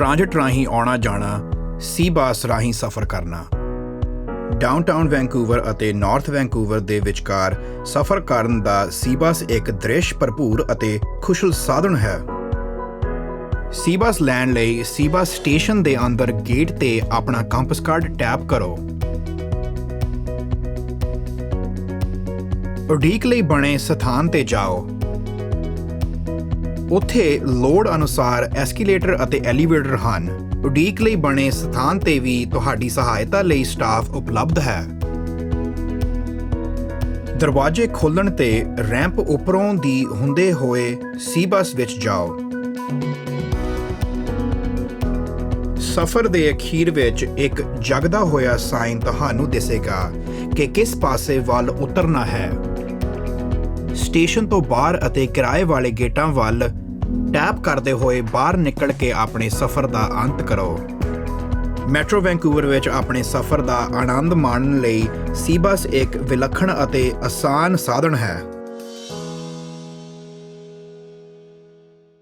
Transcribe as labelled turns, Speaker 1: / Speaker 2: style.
Speaker 1: Transit ਰਾਹੀਂ ਆਉਣਾ ਜਾਣਾ, ਸੀ ਬੱਸ ਰਾਹੀਂ ਸਫ਼ਰ ਕਰਨਾ। ਡਾਊਨਟਾਊਨ ਵੈਂਕੂਵਰ ਅਤੇ ਨਾਰਥ ਵੈਂਕੂਵਰ ਦੇ ਵਿਚਕਾਰ ਸਫ਼ਰ ਕਰਨ ਦਾ ਸੀਬਸ ਇੱਕ ਦ੍ਰਿਸ਼ ਭਰਪੂਰ ਅਤੇ ਖੁਸ਼ਲ ਸਾਧਨ ਹੈ। ਸੀਬਸ ਲੈਣ ਲਈ ਸੀਬਸ ਸਟੇਸ਼ਨ ਦੇ ਅੰਦਰ ਗੇਟ ਤੇ ਆਪਣਾ ਕੰਪਸ ਕਾਰਡ ਟੈਪ ਕਰੋ। ਉਡੀਕ ਲਈ ਬਣੇ ਸਥਾਨ ਤੇ ਜਾਓ। ਉੱਥੇ ਲੋੜ ਅਨੁਸਾਰ ਐਸਕੇਲੇਟਰ ਅਤੇ ਐਲੀਵੇਟਰ ਹਨ। ਉਡੀਕ ਲਈ ਬਣੇ ਸਥਾਨ ਤੇ ਵੀ ਤੁਹਾਡੀ ਸਹਾਇਤਾ ਲਈ ਸਟਾਫ ਉਪਲਬਧ ਹੈ। ਦਰਵਾਜ਼ੇ ਖੋਲਣ ਤੇ ਰੈਂਪ ਉੱਪਰੋਂ ਦੀ ਹੁੰਦੇ ਹੋਏ ਸੀ ਬੱਸ ਵਿੱਚ ਜਾਓ। ਸਫ਼ਰ ਦੇ ਅਖੀਰ ਵਿੱਚ ਇੱਕ ਜਗਦਾ ਹੋਇਆ ਸਾਈਨ ਤੁਹਾਨੂੰ ਦਿਸੇਗਾ ਕਿ ਕਿਸ ਪਾਸੇ ਵੱਲ ਉਤਰਨਾ ਹੈ। ਸਟੇਸ਼ਨ ਤੋਂ ਬਾਹਰ ਅਤੇ ਕਿਰਾਏ ਵਾਲੇ ਗੇਟਾਂ ਵੱਲ ਟੈਪ ਕਰਦੇ ਹੋਏ ਬਾਹਰ ਨਿਕਲ ਕੇ ਆਪਣੇ ਸਫ਼ਰ ਦਾ ਅੰਤ ਕਰੋ। ਮੈਟਰੋ ਵੈਂਕੂਵਰ ਵਿੱਚ ਆਪਣੇ ਸਫ਼ਰ ਦਾ ਆਨੰਦ ਮਾਣਨ ਲਈ ਸੀਬਸ ਇੱਕ ਵਿਲੱਖਣ ਅਤੇ ਆਸਾਨ ਸਾਧਨ ਹੈ।